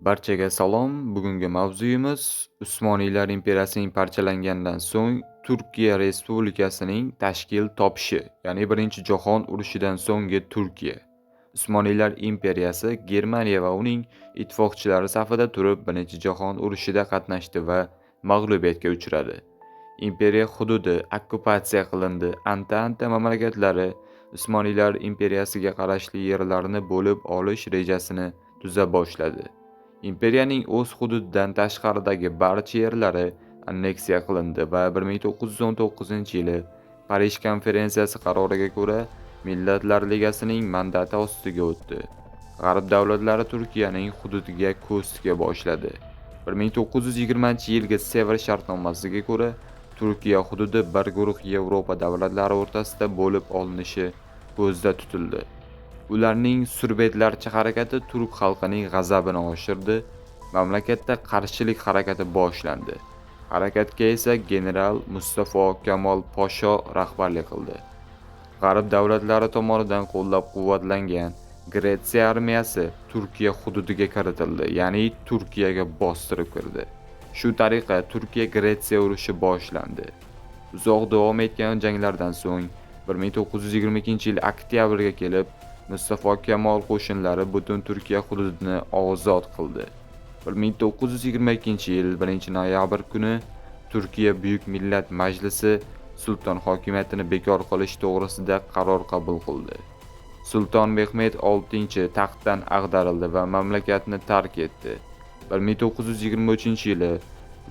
Barchaga salom. Bugungi mavzuyimiz Usmoniylar imperiyasining parchalangandan so'ng Turkiya Respublikasining tashkil topishi, ya'ni Birinchi jahon urushidan so'nggi Turkiya. Usmoniylar imperiyasi Germaniya va uning ittifoqchilari safida turib Birinchi jahon urushida qatnashdi va mag'lubiyatga uchradi. Imperiya hududi okkupatsiya qilindi. Antanta mamlakatlari Usmoniylar imperiyasiga qarashli yerlarni bo'lib olish rejasini tuza boshladi. Imperiyaning o'z hududidan tashqaridagi barcha yerlari anneksiya qilindi va 1919-yili Parij konferensiyasi qaroriga ko'ra Millatlar Ligasining mandati ostiga o'tdi. G'arb davlatlari Turkiyaning hududiga ko'z tika boshladi. 1920-yilgi Sevr shartnomasiga ko'ra Turkiya hududi bir guruh Yevropa davlatlari o'rtasida bo'lib olinishi ko'zda tutildi. Ularning surbetlarcha harakati turk xalqining g'azabini oshirdi. Mamlakatda qarshilik harakati boshlandi. Harakatga esa general Mustafo Kamol Posho rahbarlik qildi. G'arb davlatlari tomonidan qo'llab-quvvatlangan Gretsiya armiyasi Turkiya hududiga kiritildi, ya'ni Turkiyaga bostirib kirdi. Shu tariqa Turkiya-Gretsiya urushi boshlandi. Uzoq davom etgan janglardan so'ng 1922-yil oktyabrga kelib Mustafa Kamol qo'shinlari butun Turkiya hududini ozod qildi. 1922-yil 1-noyabr kuni Turkiya Buyuk Millat Majlisi sulton hokimiyatini bekor qilish to'g'risida qaror qabul qildi. Sulton Mehmet VI taxtdan ag'darildi va mamlakatni tark etdi. 1923-yili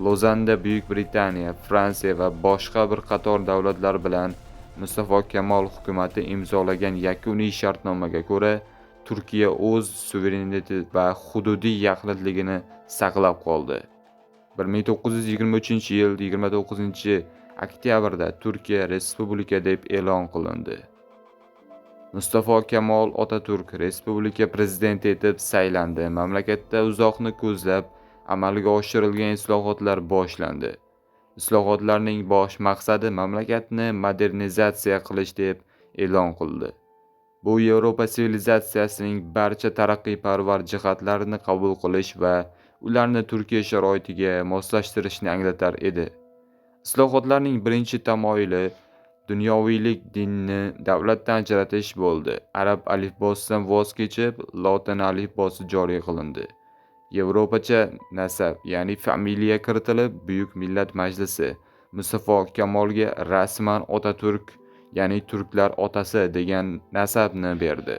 Lozanda Buyuk Britaniya, Fransiya va boshqa bir qator davlatlar bilan Mustafa Kamol hukumati imzolagan yakuniy shartnomaga ko'ra Turkiya o'z suvereniteti va hududiy yaxlitligini saqlab qoldi. 1923-yil 29-oktyabrda Turkiya respublika deb e'lon qilindi. Mustafa Kamol Otaturk respublika prezidenti etib saylandi. Mamlakatda uzoqni ko'zlab amalga oshirilgan islohotlar boshlandi. Islohotlarning bosh maqsadi mamlakatni modernizatsiya qilish deb e'lon qildi. Bu Yevropa sivilizatsiyasining barcha taraqqiyparvar jihatlarini qabul qilish va ularni Turkiya sharoitiga moslashtirishni anglatar edi. Islohotlarning birinchi tamoyili dunyoviylik dinni davlatdan ajratish bo'ldi. Arab alifbosidan voz kechib, lotin alifbosi joriy qilindi. Yevropacha nasab, ya'ni familiya kiritilib, Buyuk Millat Majlisi musaffo Kamolga rasman Otaturk, ya'ni turklar otasi degan nasabni berdi.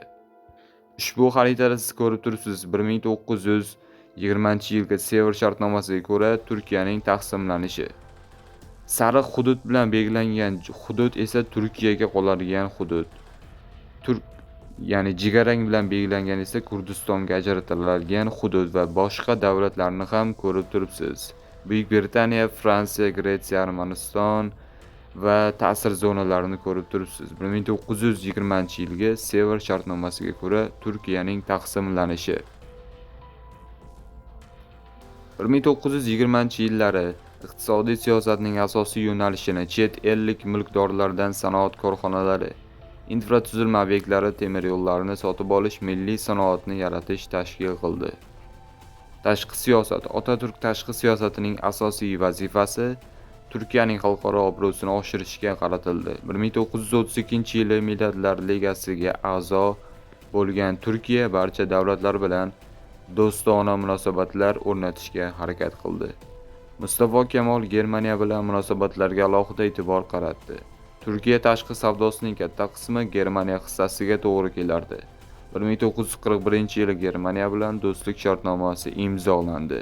Ushbu xaritada siz ko'rib turibsiz 1920-yilgi Sevr shartnomasiga ko'ra Turkiyaning taqsimlanishi. Sariq hudud bilan belgilangan hudud esa Turkiyaga qoladigan hudud. Turk ya'ni jigarrang bilan belgilangan esa Kurdistonga ajratiladigan hudud va boshqa davlatlarni ham ko'rib turibsiz. Buyuk Britaniya, Fransiya, Gretsiya, Armaniston va ta'sir zonalarini ko'rib turibsiz. 1920-yilgi Sevr shartnomasiga ko'ra Turkiyaning taqsimlanishi 1920-yillari iqtisodiy siyosatning asosiy yo'nalishini chet ellik mulkdorlardan sanoat korxonalari, infratuzilma obyektlari, temir yo'llarini sotib olish, milliy sanoatni yaratish tashkil qildi. Tashqi siyosat Otaturk tashqi siyosatining asosiy vazifasi Turkiyaning xalqaro obro'sini oshirishga qaratildi. 1932-yili Millatlar Ligasiga a'zo bo'lgan Turkiya barcha davlatlar bilan do'stona munosabatlar o'rnatishga harakat qildi. Mustafo Kamol Germaniya bilan munosabatlarga alohida e'tibor qaratdi. Turkiya tashqi savdosining katta qismi Germaniya hissasiga to'g'ri kelardi. 1941-yili Germaniya bilan do'stlik shartnomasi imzolandi.